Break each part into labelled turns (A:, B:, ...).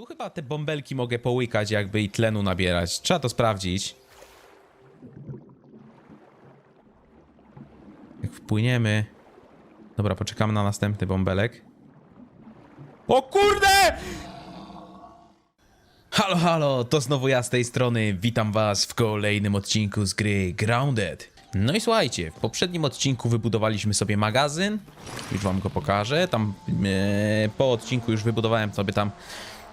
A: Tu chyba te bąbelki mogę połykać jakby i tlenu nabierać. Trzeba to sprawdzić. Jak wpłyniemy... Dobra, poczekamy na następny bąbelek. O kurde! Halo, halo, to znowu ja z tej strony. Witam was w kolejnym odcinku z gry Grounded. No i słuchajcie, w poprzednim odcinku wybudowaliśmy sobie magazyn. Już wam go pokażę. Tam e, po odcinku już wybudowałem sobie tam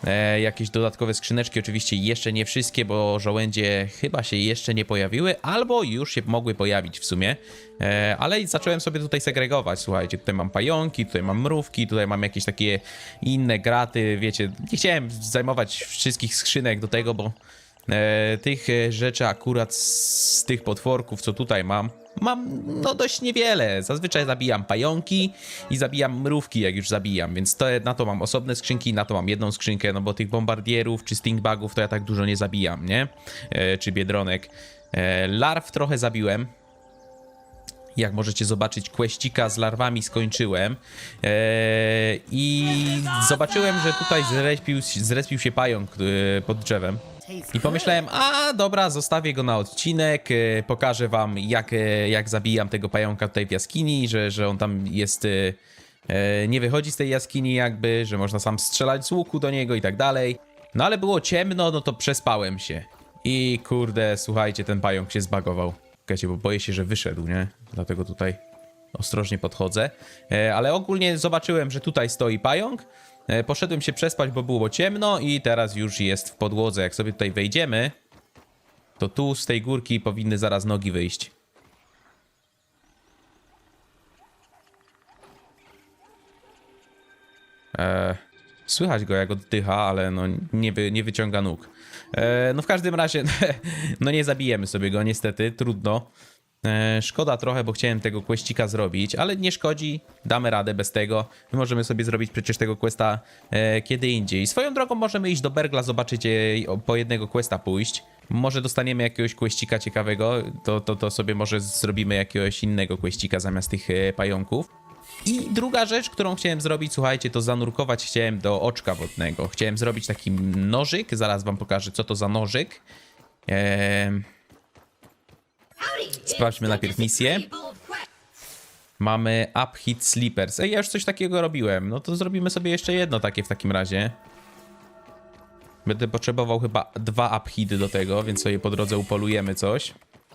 A: e, jakieś dodatkowe skrzyneczki. Oczywiście jeszcze nie wszystkie, bo żołędzie chyba się jeszcze nie pojawiły, albo już się mogły pojawić w sumie. E, ale zacząłem sobie tutaj segregować. Słuchajcie, tutaj mam pająki, tutaj mam mrówki, tutaj mam jakieś takie inne graty. Wiecie, nie chciałem zajmować wszystkich skrzynek do tego, bo tych e, rzeczy akurat z tych potworków, co tutaj mam, mam no dość niewiele. Zazwyczaj zabijam pająki i zabijam mrówki, jak już zabijam, więc to, na to mam osobne skrzynki, na to mam jedną skrzynkę, no bo tych bombardierów czy stingbugów to ja tak dużo nie zabijam, nie? E, czy biedronek. E, larw trochę zabiłem, jak możecie zobaczyć, kweścika z larwami skończyłem. Eee, I zobaczyłem, że tutaj zrespił, zrespił się pająk e, pod drzewem. I pomyślałem, a dobra, zostawię go na odcinek, e, pokażę wam jak, e, jak zabijam tego pająka tutaj w jaskini, że, że on tam jest, e, nie wychodzi z tej jaskini jakby, że można sam strzelać z łuku do niego i tak dalej. No ale było ciemno, no to przespałem się. I kurde, słuchajcie, ten pająk się zbagował. Czekajcie, bo boję się, że wyszedł, nie? Dlatego tutaj ostrożnie podchodzę. E, ale ogólnie zobaczyłem, że tutaj stoi pająk. E, poszedłem się przespać, bo było ciemno i teraz już jest w podłodze. Jak sobie tutaj wejdziemy, to tu z tej górki powinny zaraz nogi wyjść. E, słychać go jak oddycha, ale no nie, wy, nie wyciąga nóg. E, no w każdym razie, no nie zabijemy sobie go niestety, trudno. E, szkoda trochę, bo chciałem tego questika zrobić, ale nie szkodzi, damy radę bez tego. My możemy sobie zrobić przecież tego questa e, kiedy indziej. Swoją drogą możemy iść do Bergla, zobaczyć e, po jednego questa pójść. Może dostaniemy jakiegoś questika ciekawego, to, to, to sobie może zrobimy jakiegoś innego questika zamiast tych e, pająków. I druga rzecz, którą chciałem zrobić, słuchajcie, to zanurkować chciałem do oczka wodnego. Chciałem zrobić taki nożyk, zaraz wam pokażę, co to za nożyk. Eee, Sprawdźmy najpierw misję. mamy Up Hit Sleepers. Ej, ja już coś takiego robiłem. No to zrobimy sobie jeszcze jedno takie w takim razie. Będę potrzebował chyba dwa up hity do tego, więc sobie po drodze upolujemy coś.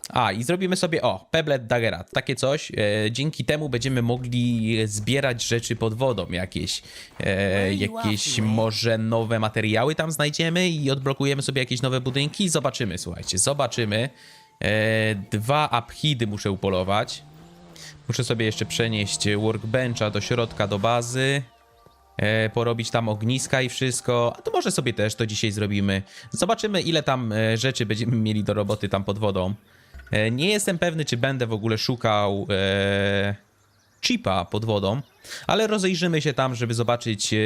A: A, i zrobimy sobie, o, Peblet Daggera, takie coś. E, dzięki temu będziemy mogli zbierać rzeczy pod wodą, jakieś, e, jakieś może nowe materiały tam znajdziemy i odblokujemy sobie jakieś nowe budynki. Zobaczymy, słuchajcie, zobaczymy. E, dwa uphidy muszę upolować. Muszę sobie jeszcze przenieść workbencha do środka, do bazy. E, porobić tam ogniska i wszystko. A to może sobie też to dzisiaj zrobimy. Zobaczymy, ile tam e, rzeczy będziemy mieli do roboty tam pod wodą. E, nie jestem pewny, czy będę w ogóle szukał e, chipa pod wodą, ale rozejrzymy się tam, żeby zobaczyć, e,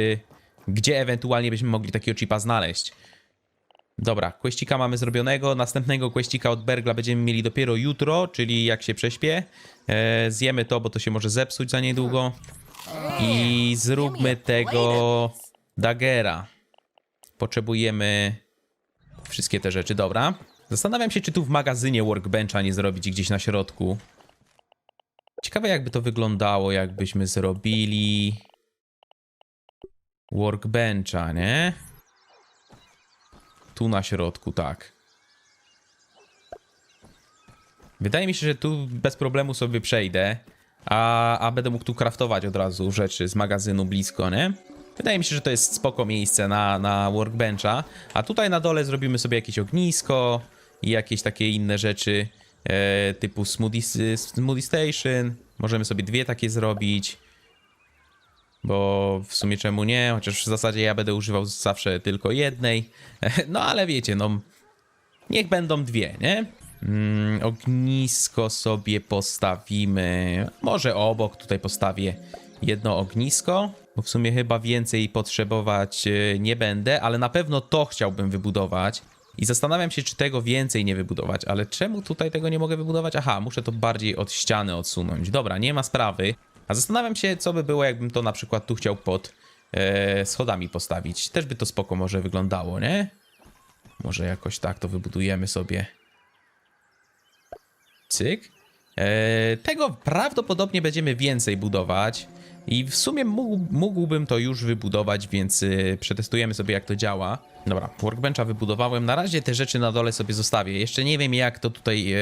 A: gdzie ewentualnie byśmy mogli takiego chipa znaleźć. Dobra, questika mamy zrobionego. Następnego questika od Bergla będziemy mieli dopiero jutro, czyli jak się prześpię. E, zjemy to, bo to się może zepsuć za niedługo. I zróbmy tego Daggera. Potrzebujemy wszystkie te rzeczy, dobra. Zastanawiam się, czy tu w magazynie workbencha nie zrobić gdzieś na środku. Ciekawe jakby to wyglądało, jakbyśmy zrobili workbencha, nie? Tu na środku, tak. Wydaje mi się, że tu bez problemu sobie przejdę, a, a będę mógł tu craftować od razu rzeczy z magazynu blisko, nie? Wydaje mi się, że to jest spoko miejsce na, na workbencha, a tutaj na dole zrobimy sobie jakieś ognisko i jakieś takie inne rzeczy e, typu smoothie, smoothie station. Możemy sobie dwie takie zrobić. Bo w sumie czemu nie? Chociaż w zasadzie ja będę używał zawsze tylko jednej. No ale wiecie, no niech będą dwie, nie? Mm, ognisko sobie postawimy. Może obok tutaj postawię jedno ognisko, bo w sumie chyba więcej potrzebować e, nie będę, ale na pewno to chciałbym wybudować. I zastanawiam się, czy tego więcej nie wybudować, ale czemu tutaj tego nie mogę wybudować? Aha, muszę to bardziej od ściany odsunąć. Dobra, nie ma sprawy. A zastanawiam się, co by było, jakbym to na przykład tu chciał pod e, schodami postawić. Też by to spoko może wyglądało, nie? Może jakoś tak to wybudujemy sobie. Cyk. E, tego prawdopodobnie będziemy więcej budować. I w sumie mógł, mógłbym to już wybudować, więc y, przetestujemy sobie jak to działa. Dobra, workbencha wybudowałem. Na razie te rzeczy na dole sobie zostawię. Jeszcze nie wiem jak to tutaj e,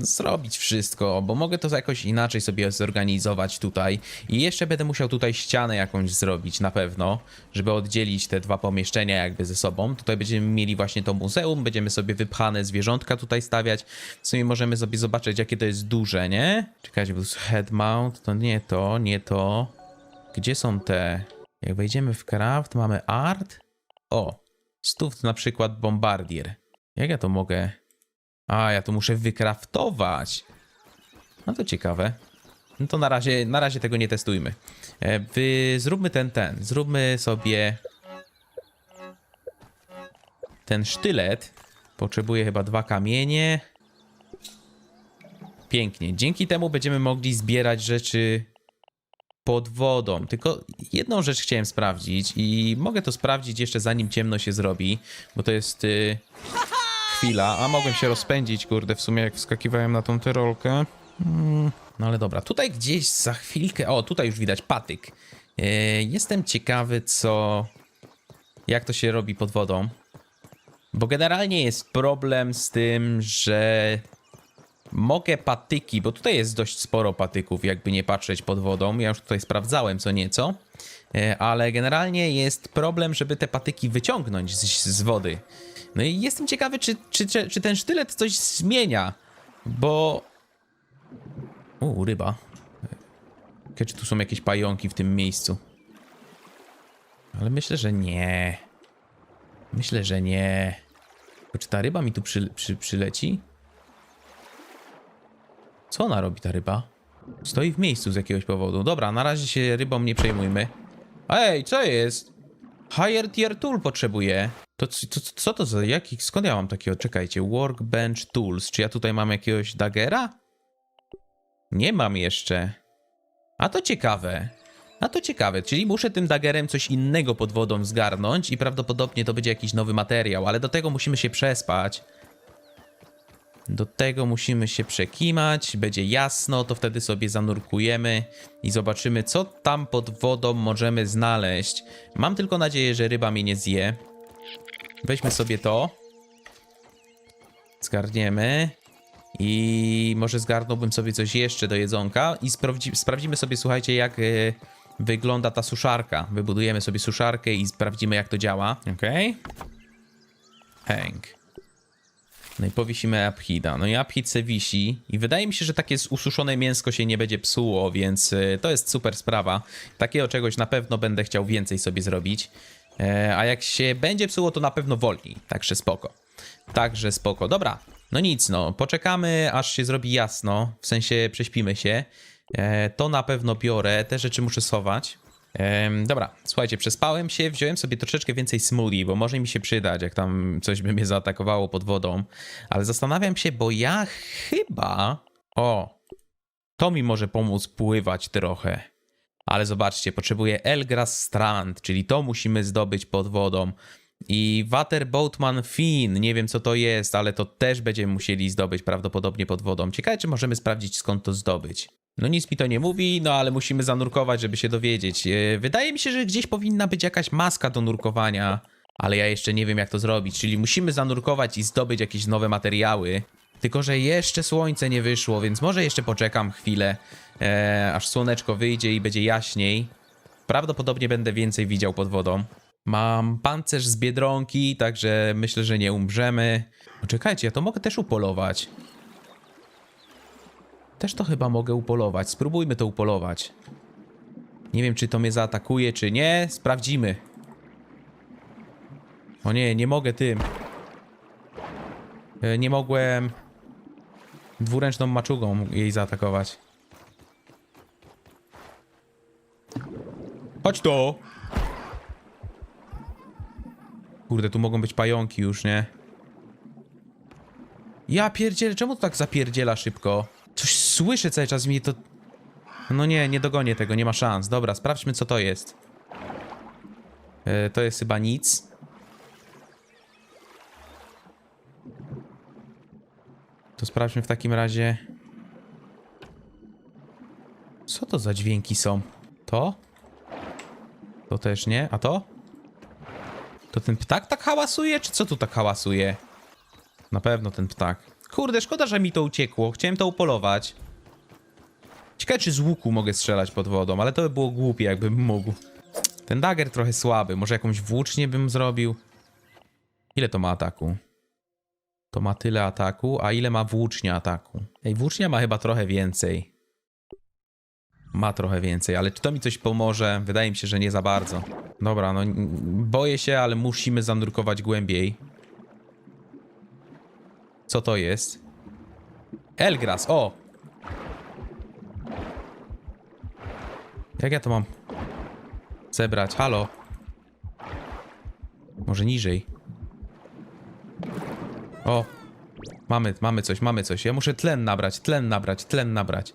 A: zrobić wszystko, bo mogę to jakoś inaczej sobie zorganizować tutaj. I jeszcze będę musiał tutaj ścianę jakąś zrobić na pewno, żeby oddzielić te dwa pomieszczenia jakby ze sobą. Tutaj będziemy mieli właśnie to muzeum, będziemy sobie wypchane zwierzątka tutaj stawiać. W sumie możemy sobie zobaczyć jakie to jest duże, nie? Czekajcie, bo head mount, to nie to, nie to. Gdzie są te? Jak wejdziemy w craft, mamy art. O, stów na przykład bombardier. Jak ja to mogę? A, ja to muszę wykraftować. No to ciekawe. No to na razie, na razie tego nie testujmy. E, wy, zróbmy ten, ten. Zróbmy sobie ten sztylet. Potrzebuję chyba dwa kamienie. Pięknie. Dzięki temu będziemy mogli zbierać rzeczy pod wodą. Tylko jedną rzecz chciałem sprawdzić i mogę to sprawdzić jeszcze zanim ciemno się zrobi, bo to jest... Y chwila, a mogłem się rozpędzić, kurde, w sumie jak wskakiwałem na tą tyrolkę. Mm, no ale dobra, tutaj gdzieś za chwilkę, o tutaj już widać patyk. E, jestem ciekawy co, jak to się robi pod wodą. Bo generalnie jest problem z tym, że mogę patyki, bo tutaj jest dość sporo patyków, jakby nie patrzeć pod wodą. Ja już tutaj sprawdzałem co nieco. E, Ale generalnie jest problem, żeby te patyki wyciągnąć z, z wody. No i jestem ciekawy, czy, czy, czy, czy ten sztylet coś zmienia, bo... U, ryba. Czy tu są jakieś pająki w tym miejscu? Ale myślę, że nie. Myślę, że nie. Bo czy ta ryba mi tu przy, przy, przyleci? Co ona robi, ta ryba? Stoi w miejscu z jakiegoś powodu. Dobra, na razie się rybą nie przejmujmy. Ej, co jest? Higher tier tool potrzebuję. To, to, co to za jaki? Skąd ja mam takiego? Czekajcie, workbench tools. Czy ja tutaj mam jakiegoś daggera? Nie mam jeszcze. A to ciekawe. A to ciekawe, czyli muszę tym daggerem coś innego pod wodą zgarnąć i prawdopodobnie to będzie jakiś nowy materiał, ale do tego musimy się przespać. Do tego musimy się przekimać, będzie jasno, to wtedy sobie zanurkujemy i zobaczymy, co tam pod wodą możemy znaleźć. Mam tylko nadzieję, że ryba mnie nie zje. Weźmy sobie to. Zgarniemy. I może zgarnąłbym sobie coś jeszcze do jedzonka i sprawdzi, sprawdzimy sobie, słuchajcie, jak e, wygląda ta suszarka. Wybudujemy sobie suszarkę i sprawdzimy, jak to działa. Okej. Hang. No i powiesimy Aphida. No i Aphid se wisi i wydaje mi się, że takie ususzone mięsko się nie będzie psuło, więc y, to jest super sprawa. Takiego czegoś na pewno będę chciał więcej sobie zrobić. E, A jak się będzie psuło, to na pewno wolniej. Także spoko. Także spoko. Dobra, no nic, no. Poczekamy, aż się zrobi jasno. W sensie prześpimy się. E, To na pewno biorę. Te rzeczy muszę schować. Em, dobra, słuchajcie, przespałem się, wziąłem sobie troszeczkę więcej smoothie, bo może mi się przydać, jak tam coś by mnie zaatakowało pod wodą. Ale zastanawiam się, bo ja chyba. O, to mi może pomóc pływać trochę. Ale zobaczcie, potrzebuję Elgras Strand, czyli to musimy zdobyć pod wodą. I Waterboatman Fin, nie wiem co to jest, ale to też będziemy musieli zdobyć prawdopodobnie pod wodą. Ciekawe, czy możemy sprawdzić skąd to zdobyć. No nic mi to nie mówi, no ale musimy zanurkować, żeby się dowiedzieć. E, Wydaje mi się, że gdzieś powinna być jakaś maska do nurkowania, ale ja jeszcze nie wiem jak to zrobić, czyli musimy zanurkować i zdobyć jakieś nowe materiały. Tylko, że jeszcze słońce nie wyszło, więc może jeszcze poczekam chwilę, e, aż słoneczko wyjdzie i będzie jaśniej. Prawdopodobnie będę więcej widział pod wodą. Mam pancerz z biedronki, także myślę, że nie umrzemy. No czekajcie, ja to mogę też upolować. Też to chyba mogę upolować. Spróbujmy to upolować. Nie wiem, czy to mnie zaatakuje, czy nie. Sprawdzimy. O nie, nie mogę tym. E, Nie mogłem dwuręczną maczugą jej zaatakować. Chodź to! Kurde, tu mogą być pająki już, nie? Ja pierdzielę, czemu to tak zapierdziela szybko? Coś słyszę cały czas i mnie to No nie, nie dogonię tego, nie ma szans. Dobra, sprawdźmy co to jest. E, to jest chyba nic. To sprawdźmy w takim razie. Co to za dźwięki są? To? To też nie. A to? To ten ptak tak hałasuje, czy co tu tak hałasuje? Na pewno ten ptak. Kurde, szkoda, że mi to uciekło. Chciałem to upolować. Ciekawe, czy z łuku mogę strzelać pod wodą, ale to by było głupie, jakbym mógł. Ten dagger trochę słaby. Może jakąś włócznię bym zrobił? Ile to ma ataku? To ma tyle ataku, a ile ma włócznia ataku? Ej, włócznia ma chyba trochę więcej. Ma trochę więcej, ale czy to mi coś pomoże? Wydaje mi się, że nie za bardzo. Dobra, no boję się, ale musimy zanurkować głębiej. Co to jest? Elgras, o! Jak ja to mam zebrać? Halo? Może niżej? O! Mamy, mamy coś, mamy coś. Ja muszę tlen nabrać, tlen nabrać, tlen nabrać.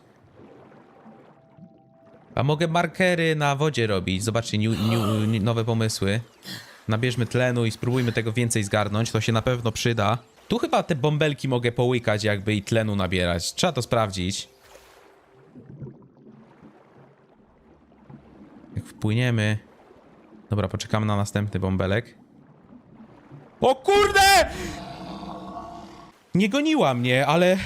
A: A mogę markery na wodzie robić. Zobaczcie, new, new, nowe pomysły. Nabierzmy tlenu i spróbujmy tego więcej zgarnąć. To się na pewno przyda. Tu chyba te bąbelki mogę połykać jakby i tlenu nabierać. Trzeba to sprawdzić. Jak wpłyniemy... Dobra, poczekamy na następny bąbelek. O kurde! Nie goniła mnie, ale...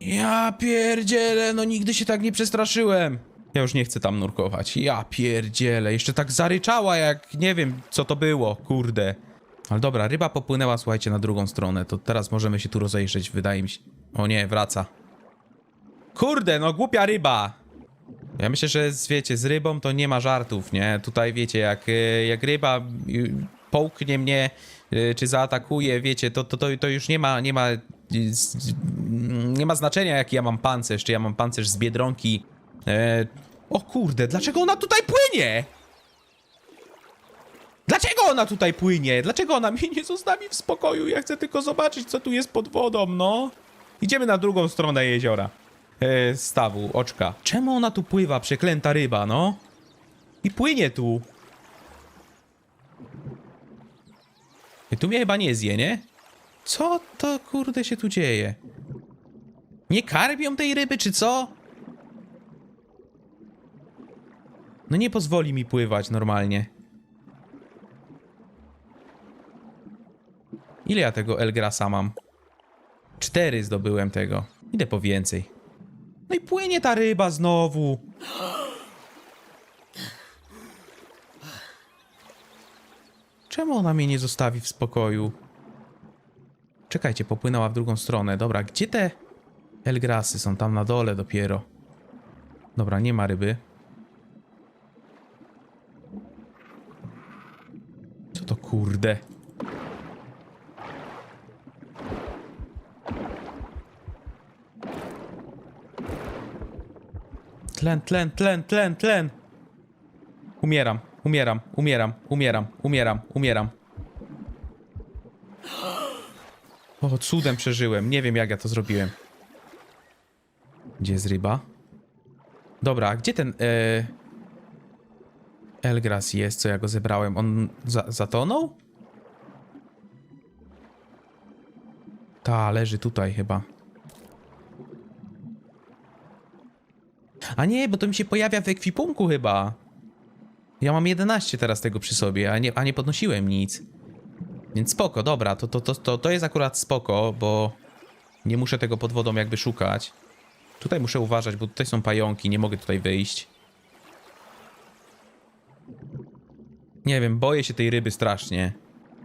A: Ja pierdzielę, no nigdy się tak nie przestraszyłem. Ja już nie chcę tam nurkować. Ja pierdzielę, jeszcze tak zaryczała jak nie wiem co to było, kurde. Ale dobra, ryba popłynęła, słuchajcie, na drugą stronę. To teraz możemy się tu rozejrzeć, wydaje mi się. O nie, wraca. Kurde, no głupia ryba. Ja myślę, że z, wiecie, z rybą to nie ma żartów, nie? Tutaj wiecie, jak, y, jak ryba y, połknie mnie, czy zaatakuje, wiecie, to, to, to, już nie ma, nie ma, y, nie ma znaczenia, jaki ja mam pancerz, czy ja mam pancerz z Biedronki. E, o kurde, dlaczego ona tutaj płynie? Dlaczego ona tutaj płynie? Dlaczego ona mnie nie zostawi w spokoju? Ja chcę tylko zobaczyć, co tu jest pod wodą, no. Idziemy na drugą stronę jeziora. E, stawu, oczka. Czemu ona tu pływa, przeklęta ryba, no? I płynie tu. Tu mnie chyba nie zje, nie? Co to kurde się tu dzieje? Nie karmią tej ryby, czy co? No nie pozwoli mi pływać normalnie. Ile ja tego Elgrasa mam? Cztery zdobyłem tego. Idę po więcej. No i płynie ta ryba znowu. Czemu ona mnie nie zostawi w spokoju? Czekajcie, popłynęła w drugą stronę. Dobra, gdzie te Elgrasy są? Tam na dole dopiero. Dobra, nie ma ryby. Co to kurde? Tlen, tlen, tlen, tlen, tlen. Umieram, umieram, umieram, umieram, umieram, umieram. O, cudem przeżyłem. Nie wiem, jak ja to zrobiłem. Gdzie jest ryba? Dobra, gdzie ten... E... Elgras jest, co ja go zebrałem? On za zatonął? Ta, leży tutaj chyba. A nie, bo to mi się pojawia w ekwipunku chyba. Ja mam 11 teraz tego przy sobie, a nie, a nie podnosiłem nic. Więc spoko, dobra, to, to, to, to, to jest akurat spoko, bo nie muszę tego pod wodą jakby szukać. Tutaj muszę uważać, bo tutaj są pająki, nie mogę tutaj wyjść. Nie wiem, boję się tej ryby strasznie.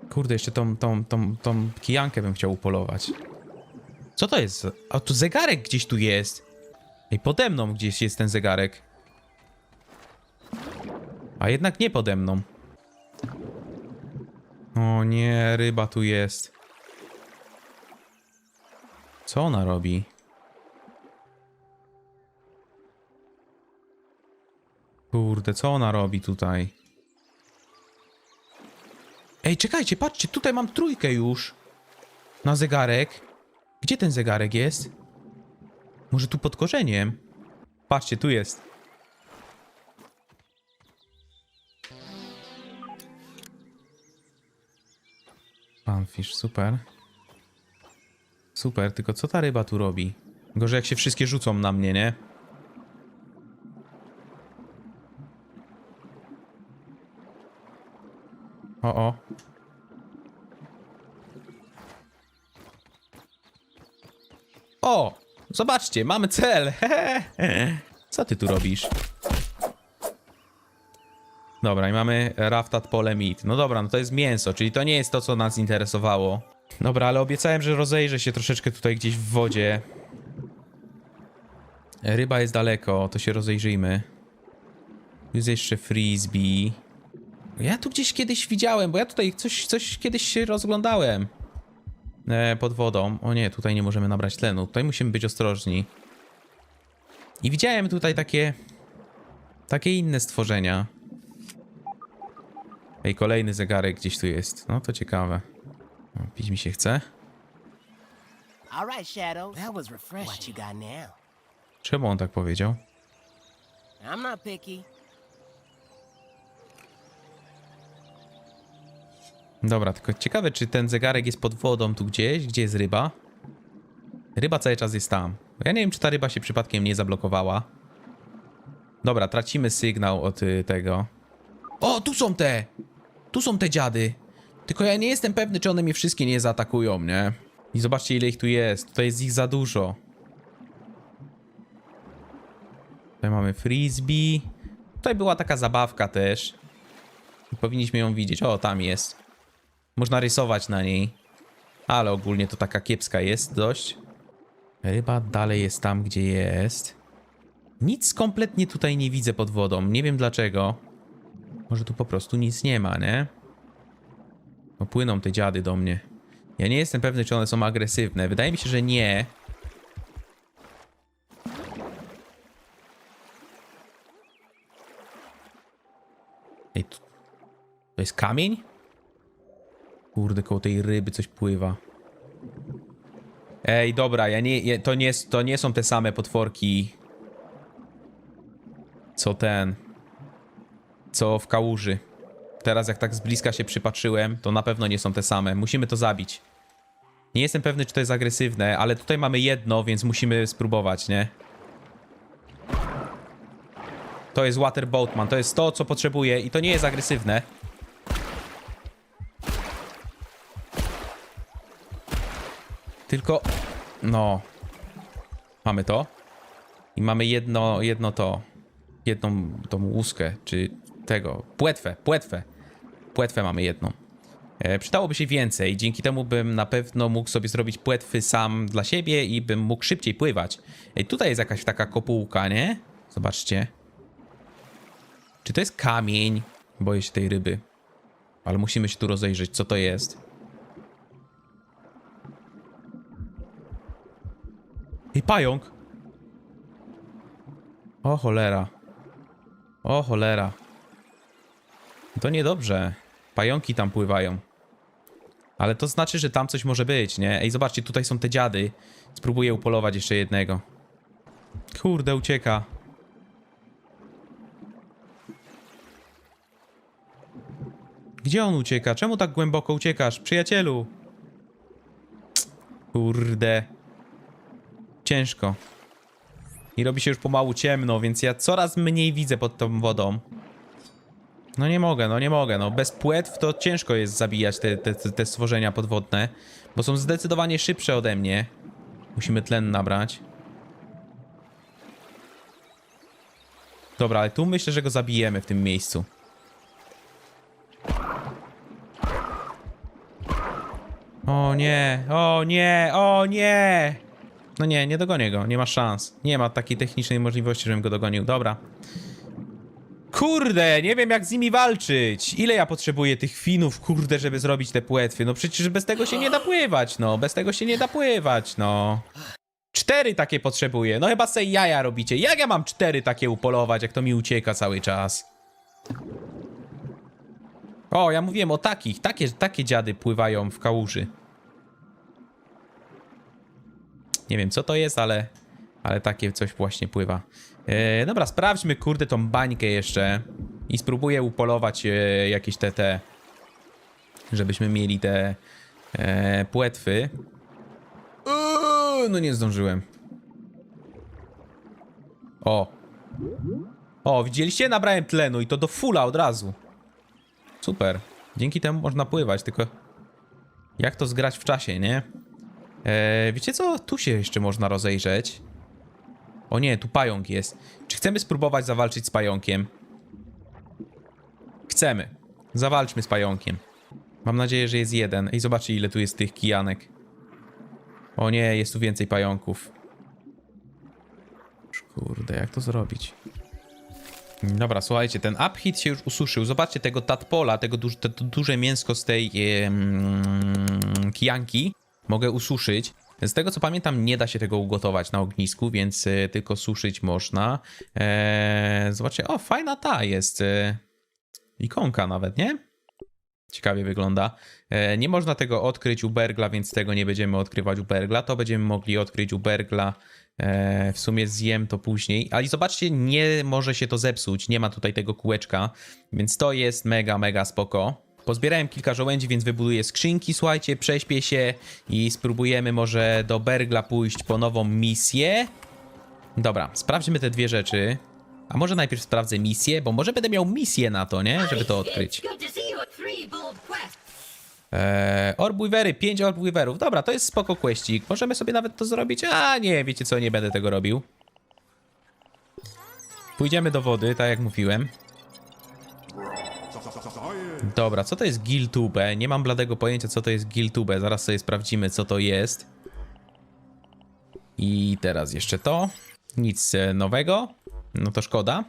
A: Kurde, jeszcze tą, tą, tą, tą kijankę bym chciał upolować. Co to jest? A tu zegarek gdzieś tu jest. Ej, pode mną gdzieś jest ten zegarek. A jednak nie pode mną. O nie, ryba tu jest. Co ona robi? Kurde, co ona robi tutaj? Ej, czekajcie, patrzcie, tutaj mam trójkę już. Na zegarek. Gdzie ten zegarek jest? Może tu pod korzeniem? Patrzcie, tu jest. Panfish, super. Super, tylko co ta ryba tu robi? Gorzej jak się wszystkie rzucą na mnie, nie? O, o. O! Zobaczcie, mamy cel! Co ty tu robisz? Dobra, i mamy raftat pole meat. No dobra, no to jest mięso, czyli to nie jest to, co nas interesowało. Dobra, ale obiecałem, że rozejrzę się troszeczkę tutaj gdzieś w wodzie. Ryba jest daleko, to się rozejrzyjmy. Jest jeszcze frisbee. Ja tu gdzieś kiedyś widziałem, bo ja tutaj coś, coś kiedyś się rozglądałem. E, pod wodą. O nie, tutaj nie możemy nabrać tlenu. Tutaj musimy być ostrożni. I widziałem tutaj takie... Takie inne stworzenia. Ej, kolejny zegarek gdzieś tu jest. No to ciekawe. O, pić mi się chce.
B: All right, Shadow. That was refreshing. What you got now?
A: Czemu on tak powiedział?
B: I'm not picky.
A: Dobra, tylko ciekawe, czy ten zegarek jest pod wodą tu gdzieś? Gdzie jest ryba? Ryba cały czas jest tam. Ja nie wiem, czy ta ryba się przypadkiem nie zablokowała. Dobra, tracimy sygnał od y, tego. O, tu są te! Tu są te dziady. Tylko ja nie jestem pewny, czy one mnie wszystkie nie zaatakują, nie? I zobaczcie, ile ich tu jest. Tutaj jest ich za dużo. Tutaj mamy frisbee. Tutaj była taka zabawka też. Powinniśmy ją widzieć. O, tam jest. Można rysować na niej. Ale ogólnie to taka kiepska jest dość. Ryba dalej jest tam, gdzie jest. Nic kompletnie tutaj nie widzę pod wodą. Nie wiem dlaczego. Może tu po prostu nic nie ma, nie? No płyną te dziady do mnie. Ja nie jestem pewny, czy one są agresywne. Wydaje mi się, że nie. Ej, tu... To jest kamień? Kurde, koło tej ryby coś pływa. Ej, dobra, ja nie, ja, to, nie, to nie są te same potworki. Co ten. Co w kałuży. Teraz jak tak z bliska się przypatrzyłem, to na pewno nie są te same. Musimy to zabić. Nie jestem pewny, czy to jest agresywne, ale tutaj mamy jedno, więc musimy spróbować, nie? To jest Water Boatman, to jest to, co potrzebuję i to nie jest agresywne. Tylko, no, mamy to i mamy jedno, jedno to, jedną tą łuskę, czy tego, płetwę, płetwę, płetwę mamy jedną. E, przydałoby się więcej, dzięki temu bym na pewno mógł sobie zrobić płetwy sam dla siebie i bym mógł szybciej pływać. Ej, tutaj jest jakaś taka kopułka, nie? Zobaczcie. Czy to jest kamień? Boję się tej ryby. Ale musimy się tu rozejrzeć, co to jest. I pająk. O cholera. O cholera. To niedobrze. Pająki tam pływają. Ale to znaczy, że tam coś może być, nie? Ej, zobaczcie, tutaj są te dziady. Spróbuję upolować jeszcze jednego. Kurde, ucieka. Gdzie on ucieka? Czemu tak głęboko uciekasz, przyjacielu? Kurde. Ciężko. I robi się już pomału ciemno, więc ja coraz mniej widzę pod tą wodą. No nie mogę, no nie mogę, no bez płetw to ciężko jest zabijać te, te, te stworzenia podwodne, bo są zdecydowanie szybsze ode mnie. Musimy tlen nabrać. Dobra, ale tu myślę, że go zabijemy w tym miejscu. O nie, o nie, o nie! No nie, nie dogonię go, nie ma szans. Nie ma takiej technicznej możliwości, żebym go dogonił. Dobra. Kurde, nie wiem jak z nimi walczyć. Ile ja potrzebuję tych finów, kurde, żeby zrobić te płetwy? No przecież bez tego się nie da pływać, no. Bez tego się nie da pływać, no. Cztery takie potrzebuję. No chyba sobie jaja robicie. Jak ja mam cztery takie upolować, jak to mi ucieka cały czas? O, ja mówiłem o takich. Takie, takie dziady pływają w kałuży. Nie wiem co to jest, ale Ale takie coś właśnie pływa. E, dobra, sprawdźmy, kurde, tą bańkę jeszcze. I spróbuję upolować e, jakieś te, te... Żebyśmy mieli te e, płetwy. Uuu, no nie zdążyłem. O. O, widzieliście? Nabrałem tlenu i to do fulla od razu. Super. Dzięki temu można pływać, tylko jak to zgrać w czasie, nie? Eee, wiecie co? Tu się jeszcze można rozejrzeć. O nie, tu pająk jest. Czy chcemy spróbować zawalczyć z pająkiem? Chcemy. Zawalczmy z pająkiem. Mam nadzieję, że jest jeden. Ej, zobaczcie ile tu jest tych kijanek. O nie, jest tu więcej pająków. Kurde, jak to zrobić? Dobra, słuchajcie, ten uphit się już ususzył. Zobaczcie tego tadpola, tego to duże mięsko z tej em, kijanki. Mogę ususzyć. Z tego co pamiętam, nie da się tego ugotować na ognisku, więc e, tylko suszyć można. E, zobaczcie, o, fajna ta jest. E, ikonka nawet, nie? Ciekawie wygląda. E, nie można tego odkryć u Bergla, więc tego nie będziemy odkrywać u Bergla. To będziemy mogli odkryć u Bergla. E, w sumie zjem to później. Ale zobaczcie, nie może się to zepsuć. Nie ma tutaj tego kółeczka, więc to jest mega, mega spoko. Pozbierałem kilka żołędzi, więc wybuduję skrzynki, słuchajcie, prześpię się i spróbujemy może do Bergla pójść po nową misję. Dobra, sprawdźmy te dwie rzeczy. A może najpierw sprawdzę misję, bo może będę miał misję na to, nie? Żeby to odkryć. Eee, Orbweavery, 5 Orbweaverów. Dobra, to jest spoko questik. Możemy sobie nawet to zrobić. A nie, wiecie co, nie będę tego robił. Pójdziemy do wody, tak jak mówiłem. Dobra, co to jest Giltube? Nie mam bladego pojęcia, co to jest Giltube. Zaraz sobie sprawdzimy, co to jest. I teraz jeszcze to. Nic e, nowego. No to szkoda.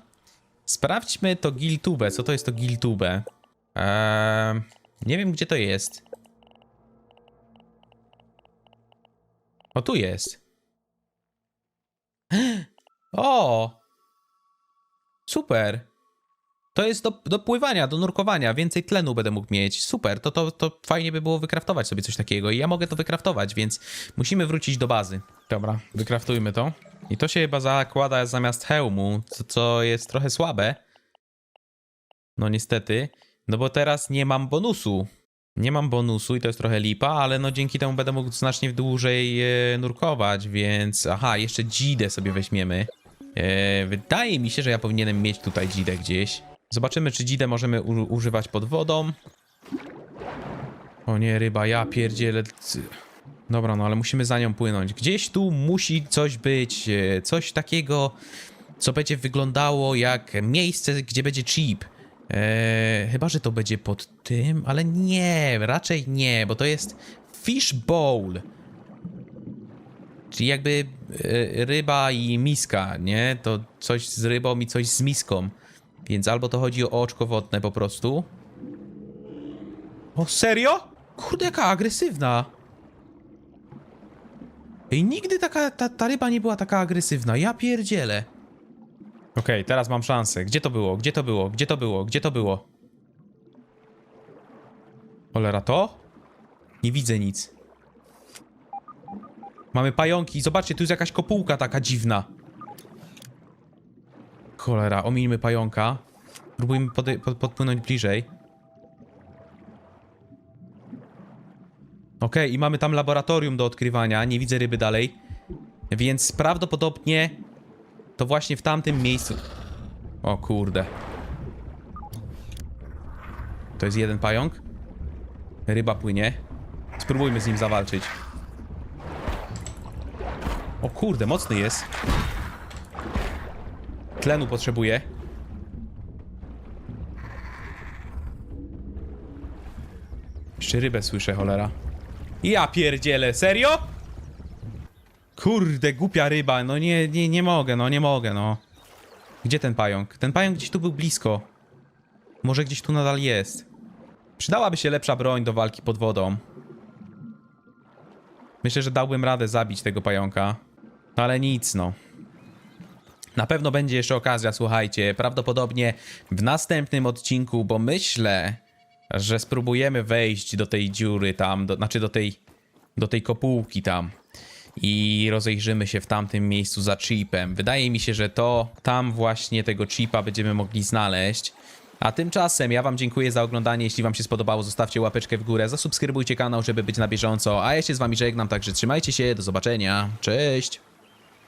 A: Sprawdźmy to Giltube. Co to jest to Giltube? Eee, nie wiem, gdzie to jest. O, tu jest. O! Super. To jest do, do pływania, do nurkowania. Więcej tlenu będę mógł mieć. Super. To, to, to fajnie by było wykraftować sobie coś takiego. I ja mogę to wykraftować, więc musimy wrócić do bazy. Dobra, wykraftujmy to. I to się chyba zakłada zamiast hełmu, co, co jest trochę słabe. No niestety. No bo teraz nie mam bonusu. Nie mam bonusu i to jest trochę lipa, ale no dzięki temu będę mógł znacznie dłużej e, nurkować, więc... Aha, jeszcze dzidę sobie weźmiemy. E, wydaje mi się, że ja powinienem mieć tutaj dzidę gdzieś. Zobaczymy, czy dzidę możemy używać pod wodą. O nie, ryba, ja pierdzielę. Dobra, no ale musimy za nią płynąć. Gdzieś tu musi coś być, e, coś takiego, co będzie wyglądało jak miejsce, gdzie będzie chip. Eee, chyba, że to będzie pod tym, ale nie, raczej nie, bo to jest fish bowl. Czyli jakby e, ryba i miska, nie? To coś z rybą i coś z miską. Więc albo to chodzi o oczko wodne po prostu. O, serio? Kurde, jaka agresywna. Ej, nigdy taka, ta, ta ryba nie była taka agresywna, ja pierdzielę. Okej, teraz mam szansę. Gdzie to było? Gdzie to było? Gdzie to było? Gdzie to było? Cholera, to? Nie widzę nic. Mamy pająki. Zobaczcie, tu jest jakaś kopułka taka dziwna. Cholera, ominimy pająka. Próbujmy pode- pod, podpłynąć bliżej. Okej, i mamy tam laboratorium do odkrywania. Nie widzę ryby dalej. Więc prawdopodobnie to właśnie w tamtym miejscu. O kurde. To jest jeden pająk. Ryba płynie. Spróbujmy z nim zawalczyć. O kurde, mocny jest. Tlenu potrzebuje. Jeszcze rybę słyszę, cholera. Ja pierdzielę, serio? Kurde, głupia ryba, no nie, nie, nie mogę, no nie mogę, no. Gdzie ten pająk? Ten pająk gdzieś tu był blisko. Może gdzieś tu nadal jest. Przydałaby się lepsza broń do walki pod wodą. Myślę, że dałbym radę zabić tego pająka. No ale nic, no. Na pewno będzie jeszcze okazja, słuchajcie. Prawdopodobnie w następnym odcinku, bo myślę, że spróbujemy wejść do tej dziury tam, do, znaczy do tej, do tej kopułki tam. i rozejrzymy się w tamtym miejscu za chipem. Wydaje mi się, że to tam właśnie tego chipa będziemy mogli znaleźć. A tymczasem ja wam dziękuję za oglądanie. Jeśli wam się spodobało, zostawcie łapeczkę w górę, zasubskrybujcie kanał, żeby być na bieżąco. A ja się z wami żegnam, także trzymajcie się, do zobaczenia. Cześć!